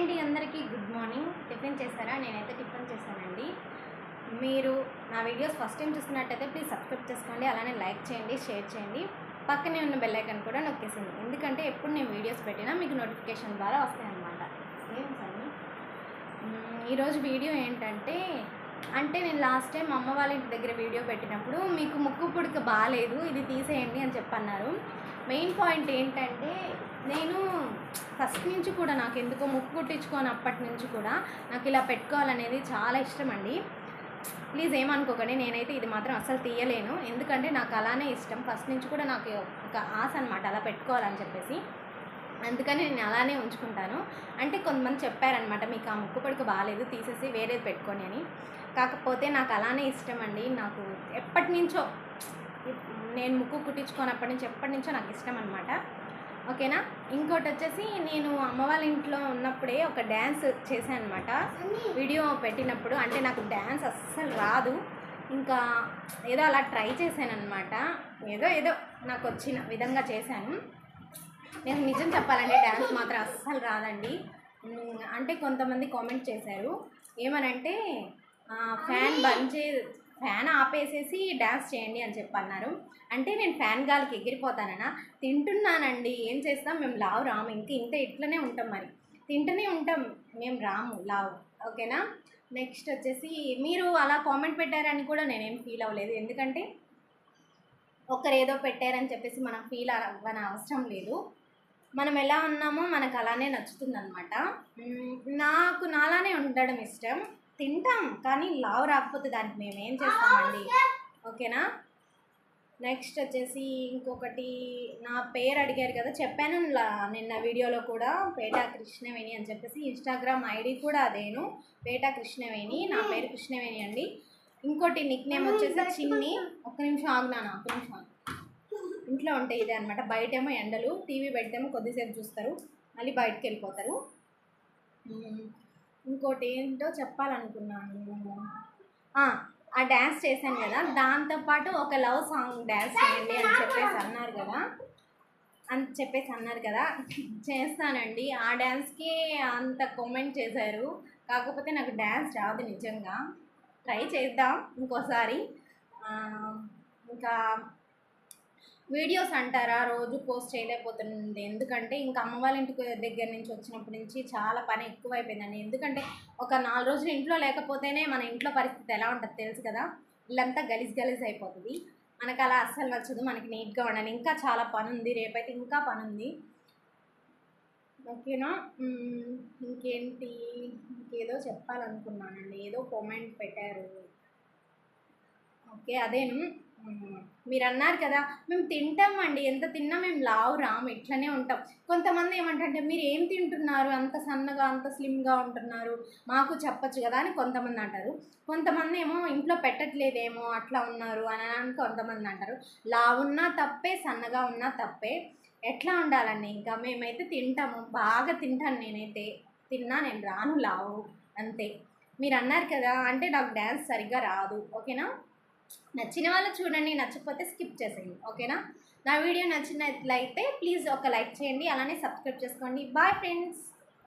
అండి అందరికీ good morning. Tiffin చేశారా? నేనైతే టిఫిన్ చేశానండి. మీరు నా వీడియోస్ ఫస్ట్ టైం చూస్తున్నట్టయితే ప్లీజ్ సబ్స్క్రైబ్ చేసుకోండి అలానే లైక్ చేయండి షేర్ చేయండి. పక్కనే ఉన్న బెల్ ఐకాన్ కూడా నొక్కేసింది ఎందుకంటే ఎప్పుడు నేను వీడియోస్ పెట్టినా మీకు నోటిఫికేషన్ ద్వారా వస్తాయన్నమాట. ఏం సరే ఈరోజు వీడియో ఏంటంటే అంటే నేను లాస్ట్ టైం అమ్మ వాళ్ళ ఇంటి దగ్గర వీడియో పెట్టినప్పుడు మీకు ముక్కు పుడక బాగాలేదు ఇది తీసేయండి అని చెప్పన్నారు. మెయిన్ పాయింట్ ఏంటంటే నేను ఫస్ట్ నుంచి కూడా నాకు ఎందుకో ముక్కు కుట్టించుకోనప్పటి నుంచి కూడా నాకు ఇలా పెట్టుకోవాలనేది చాలా ఇష్టం అండి ప్లీజ్ ఏమనుకోకండి నేనైతే ఇది మాత్రం అసలు తీయలేను. ఎందుకంటే నాకు అలానే ఇష్టం. ఫస్ట్ నుంచి కూడా నాకు ఒక ఆశ అనమాట అలా పెట్టుకోవాలని చెప్పేసి. అందుకని నేను అలానే ఉంచుకుంటాను. అంటే కొంతమంది చెప్పారనమాట మీకు ఆ ముక్కు పడుకు బాగాలేదు తీసేసి వేరేది పెట్టుకొని అని. కాకపోతే నాకు అలానే ఇష్టం అండి నాకు ఎప్పటి నుంచో నేను ముక్కు కుట్టించుకోనప్పటి నుంచి ఎప్పటి నుంచో నాకు ఇష్టం అనమాట ఓకేనా? ఇంకోటి వచ్చేసి నేను అమ్మ వాళ్ళ ఇంట్లో ఉన్నప్పుడే ఒక డ్యాన్స్ చేశాను అనమాట వీడియో పెట్టినప్పుడు అంటే నాకు డ్యాన్స్ అస్సలు రాదు. ఇంకా ఏదో అలా ట్రై చేశాను అనమాట ఏదో ఏదో నాకు వచ్చిన విధంగా చేశాను. నేను నిజం చెప్పాలంటే డ్యాన్స్ మాత్రం అస్సలు రాదండి. అంటే కొంతమంది కామెంట్ చేశారు. ఏమనంటే ఫ్యాన్ బంద్ చే ఫ్యాన్ ఆపేసేసి డ్యాన్స్ చేయండి అని చెప్పన్నారు. అంటే నేను ఫ్యాన్ గాలికి ఎగిరిపోతానన్నా తింటున్నానండి ఏం చేస్తాం? మేము లావు రాము ఇంకా ఇంత ఇట్లనే ఉంటాం మరి. తింటూనే ఉంటాం మేము రాము లావు ఓకేనా? నెక్స్ట్ వచ్చేసి మీరు అలా కామెంట్ పెట్టారని కూడా నేనేం ఫీల్ అవ్వలేదు. ఎందుకంటే ఒకరు ఏదో పెట్టారని చెప్పేసి మనం ఫీల్ అవ్వని అవసరం లేదు. మనం ఎలా ఉన్నామో మనకు అలానే నచ్చుతుంది అనమాట నాకు నాలానే ఉండడం ఇష్టం. తింటాం కానీ లావు రాకపోతే దానికి మేము ఏం చేస్తామండి? ఓకేనా? నెక్స్ట్ వచ్చేసి ఇంకొకటి నా పేరు అడిగారు కదా చెప్పాను నిన్న వీడియోలో కూడా పేటా కృష్ణవేణి అని చెప్పేసి ఇన్స్టాగ్రామ్ ఐడి కూడా అదేను పేటా కృష్ణవేణి నా పేరు కృష్ణవేణి అండి. ఇంకోటి నిక్ నేమ్ వచ్చేసి చిన్ని. ఒక్క నిమిషం ఆగునాను ఒక్క నిమిషం ఆగు. ఇంట్లో ఉంటే ఇదే అనమాట బయటేమో ఎండలు టీవీ పెడితేమో కొద్దిసేపు చూస్తారు మళ్ళీ బయటకు వెళ్ళిపోతారు. ఇంకోటి ఏంటో చెప్పాలనుకున్నాను ఆ, ఆ డ్యాన్స్ చేశాను కదా దాంతోపాటు ఒక లవ్ సాంగ్ డ్యాన్స్ చేయండి అని చెప్పేసి అన్నారు కదా. అని చెప్పేసి అన్నారు కదా. చేస్తానండి. ఆ డ్యాన్స్కి అంత కామెంట్ చేశారు. కాకపోతే నాకు డ్యాన్స్ రాదు నిజంగా. ట్రై చేద్దాం ఇంకోసారి. ఇంకా వీడియోస్ అంటారా? రోజు పోస్ట్ చేయలేకపోతుంది ఎందుకంటే ఇంకా అమ్మ వాళ్ళ ఇంటి దగ్గర నుంచి వచ్చినప్పటి నుంచి చాలా పని ఎక్కువైపోయిందండి. ఎందుకంటే ఒక నాలుగు రోజులు ఇంట్లో లేకపోతేనే మన ఇంట్లో పరిస్థితి ఎలా ఉంటుంది తెలుసు కదా? ఇల్లంతా గలీజ్ గలీజ్ అయిపోతుంది. మనకు అలా అస్సలు నచ్చదు. మనకి నీట్గా ఉండాలి. ఇంకా చాలా పని ఉంది రేపైతే ఇంకా పని ఉంది ఓకేనా ఇంకేంటి? ఇంకేదో చెప్పాలనుకున్నానండి. ఏదో కామెంట్ పెట్టారు. ఓకే అదేను. మీరు అన్నారు కదా మేము తింటామండి. ఎంత తిన్నా మేము లావు రాము ఇట్లనే ఉంటాం. కొంతమంది ఏమంటే మీరు ఏం తింటున్నారు? అంత సన్నగా అంత స్లిమ్గా ఉంటున్నారు. మాకు చెప్పచ్చు కదా అని కొంతమంది అంటారు. కొంతమంది ఏమో ఇంట్లో పెట్టట్లేదేమో అట్లా ఉన్నారు అని అని కొంతమంది అంటారు. లావున్నా తప్పే సన్నగా ఉన్నా తప్పే. ఎట్లా ఉండాలండి? ఇంకా మేమైతే తింటాము. బాగా తింటాను నేనైతే. తిన్నా నేను రాను లావు. అంతే. మీరు అన్నారు కదా అంటే నాకు డ్యాన్స్ సరిగ్గా రాదు. ఓకేనా? నచ్చిన వాళ్ళు చూడండి నచ్చకపోతే స్కిప్ చేసేయండి. ఓకేనా? నా వీడియో నచ్చినట్లయితే ప్లీజ్ ఒక లైక్ చేయండి అలానే సబ్స్క్రైబ్ చేసుకోండి. Bye friends!